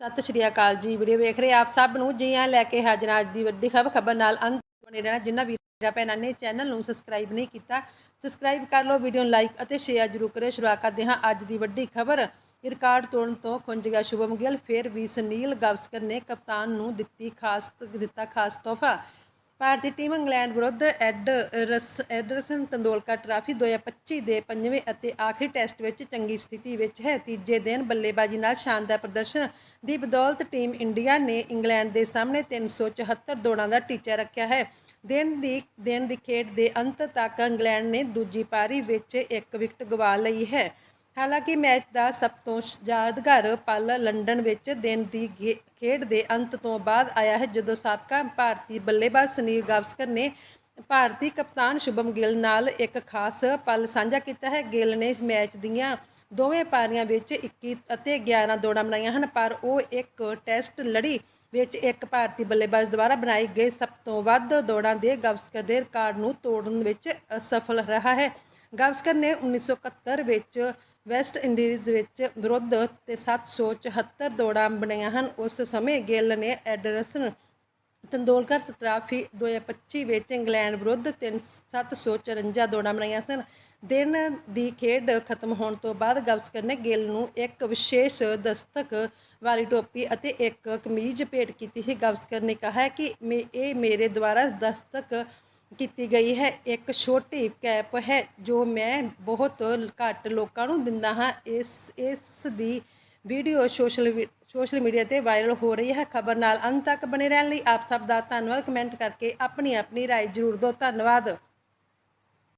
ਸਤਿ ਸ਼੍ਰੀ ਅਕਾਲ ਜੀ। ਵੀਡੀਓ ਵੇਖ ਰਹੇ ਆਪ ਸਭ ਨੂੰ, ਜੀ ਆ ਲੈ ਕੇ ਹਾਜ਼ਰ ਅੱਜ ਦੀ ਵੱਡੀ ਖਬਰ। ਖਬਰ ਨਾਲ ਅੰਤ ਬਣੇ ਰਹਿਣਾ ਜਿਨ੍ਹਾਂ ਵੀਰਾਂ ਭੈਣਾਂ ਨੇ ਚੈਨਲ ਨੂੰ ਸਬਸਕ੍ਰਾਈਬ ਨਹੀਂ ਕੀਤਾ ਸਬਸਕ੍ਰਾਈਬ ਕਰ ਲਓ, ਵੀਡੀਓ ਨੂੰ ਲਾਈਕ ਅਤੇ ਸ਼ੇਅਰ ਜ਼ਰੂਰ ਕਰਿਓ। ਸ਼ੁਰੂਆਤ ਕਰਦੇ ਹਾਂ ਅੱਜ ਦੀ ਵੱਡੀ ਖਬਰ। ਰਿਕਾਰਡ ਤੋੜਨ ਤੋਂ ਖੁੰਝ ਗਿਆ ਸ਼ੁਭਮ ਗਿੱਲ, ਫਿਰ ਵੀ ਸੁਨੀਲ ਗਾਵਸਕਰ ਨੇ ਕਪਤਾਨ ਨੂੰ ਦਿੱਤੀ ਖਾਸ, ਦਿੱਤਾ ਖਾਸ ਤੋਹਫਾ। ਭਾਰਤੀ ਟੀਮ ਇੰਗਲੈਂਡ ਵਿਰੁੱਧ ਐਡ ਰਸ, ਐਡਰਸਨ ਤੰਦੋਲਕਾ ਟਰਾਫੀ 2025 ਦੇ ਪੰਜਵੇਂ ਅਤੇ ਆਖਰੀ ਟੈਸਟ ਵਿੱਚ ਚੰਗੀ ਸਥਿਤੀ ਵਿੱਚ ਹੈ। ਤੀਜੇ ਦਿਨ ਬੱਲੇਬਾਜ਼ੀ ਨਾਲ ਸ਼ਾਨਦਾਰ ਪ੍ਰਦਰਸ਼ਨ ਦੀ ਬਦੌਲਤ ਟੀਮ ਇੰਡੀਆ ਨੇ ਇੰਗਲੈਂਡ ਦੇ ਸਾਹਮਣੇ 374 ਦੌੜਾਂ ਦਾ ਟੀਚਾ ਰੱਖਿਆ ਹੈ। ਦਿਨ ਦੀ ਦਿਨ ਦੀ ਖੇਡ ਦੇ ਅੰਤ ਤੱਕ ਇੰਗਲੈਂਡ ਨੇ ਦੂਜੀ ਪਾਰੀ ਵਿੱਚ ਇੱਕ ਵਿਕਟ ਗਵਾ ਲਈ ਹੈ। ਹਾਲਾਂਕਿ ਮੈਚ ਦਾ ਸਭ ਤੋਂ ਯਾਦਗਾਰ ਪਲ ਲੰਡਨ ਵਿੱਚ ਦਿਨ ਦੀ ਗੇ- ਖੇਡ ਦੇ ਅੰਤ ਤੋਂ ਬਾਅਦ ਆਇਆ ਹੈ, ਜਦੋਂ ਸਾਬਕਾ ਭਾਰਤੀ ਬੱਲੇਬਾਜ਼ ਸੁਨੀਲ ਗਾਵਸਕਰ ਨੇ ਭਾਰਤੀ ਕਪਤਾਨ ਸ਼ੁਭਮ ਗਿੱਲ ਨਾਲ ਇੱਕ ਖਾਸ ਪਲ ਸਾਂਝਾ ਕੀਤਾ ਹੈ। ਗਿੱਲ ਨੇ ਮੈਚ ਦੀਆਂ ਦੋਵੇਂ ਪਾਰੀਆਂ ਵਿੱਚ 21 ਅਤੇ 11 ਦੌੜਾਂ ਬਣਾਈਆਂ ਹਨ, ਪਰ ਉਹ ਇੱਕ ਟੈਸਟ ਲੜੀ ਵਿੱਚ ਇੱਕ ਭਾਰਤੀ ਬੱਲੇਬਾਜ਼ ਦੁਆਰਾ ਬਣਾਈ ਗਈ ਸਭ ਤੋਂ ਵੱਧ ਦੌੜਾਂ ਦੇ ਗਾਵਸਕਰ ਦੇ ਰਿਕਾਰਡ ਨੂੰ ਤੋੜਨ ਵਿੱਚ ਅਸਫਲ ਰਿਹਾ ਹੈ। ਗਾਵਸਕਰ ਨੇ 1971 ਵਿੱਚ ਵੈਸਟ ਇੰਡੀਜ਼ ਵਿੱਚ ਵਿਰੁੱਧ ਤੇ 774 ਦੌੜਾਂ ਬਣਾਈਆਂ ਹਨ। ਉਸ ਸਮੇਂ ਗਿੱਲ ਨੇ ਐਡਰਸਨ ਤੰਦੋਲਕਰ ਟਰਾਫੀ 2025 ਵਿੱਚ ਇੰਗਲੈਂਡ ਵਿਰੁੱਧ 754 ਦੌੜਾਂ ਬਣਾਈਆਂ ਸਨ। ਦਿਨ ਦੀ ਖੇਡ ਖਤਮ ਹੋਣ ਤੋਂ ਬਾਅਦ ਗਵਸਕਰ ਨੇ ਗਿੱਲ ਨੂੰ ਇੱਕ ਵਿਸ਼ੇਸ਼ ਦਸਤਕ ਵਾਲੀ ਟੋਪੀ ਅਤੇ ਇੱਕ ਕਮੀਜ਼ ਭੇਟ ਕੀਤੀ ਸੀ। ਗਵਸਕਰ ਨੇ ਕਿਹਾ ਕਿ ਮੇ- ਇਹ ਮੇਰੇ ਦੁਆਰਾ ਦਸਤਕ ਕੀਤੀ ਗਈ ਹੈ ਇੱਕ ਛੋਟੀ ਕੈਪ ਹੈ ਜੋ ਮੈਂ ਬਹੁਤ ਘੱਟ ਲੋਕਾਂ ਨੂੰ ਦਿੰਦਾ ਹਾਂ ਇਸ ਇਸ ਦੀ ਵੀਡੀਓ ਸੋਸ਼ਲ ਵੀ- ਸੋਸ਼ਲ ਮੀਡੀਆ ਤੇ ਵਾਇਰਲ ਹੋ ਰਹੀ ਹੈ ਖਬਰ ਨਾਲ ਅੰਤ ਤੱਕ ਬਣੇ ਰਹਿਣ ਲਈ ਆਪ ਸਭ ਦਾ ਧੰਨਵਾਦ ਕਮੈਂਟ ਕਰਕੇ ਆਪਣੀ ਆਪਣੀ رائے ਜ਼ਰੂਰ ਦਿਓ ਧੰਨਵਾਦ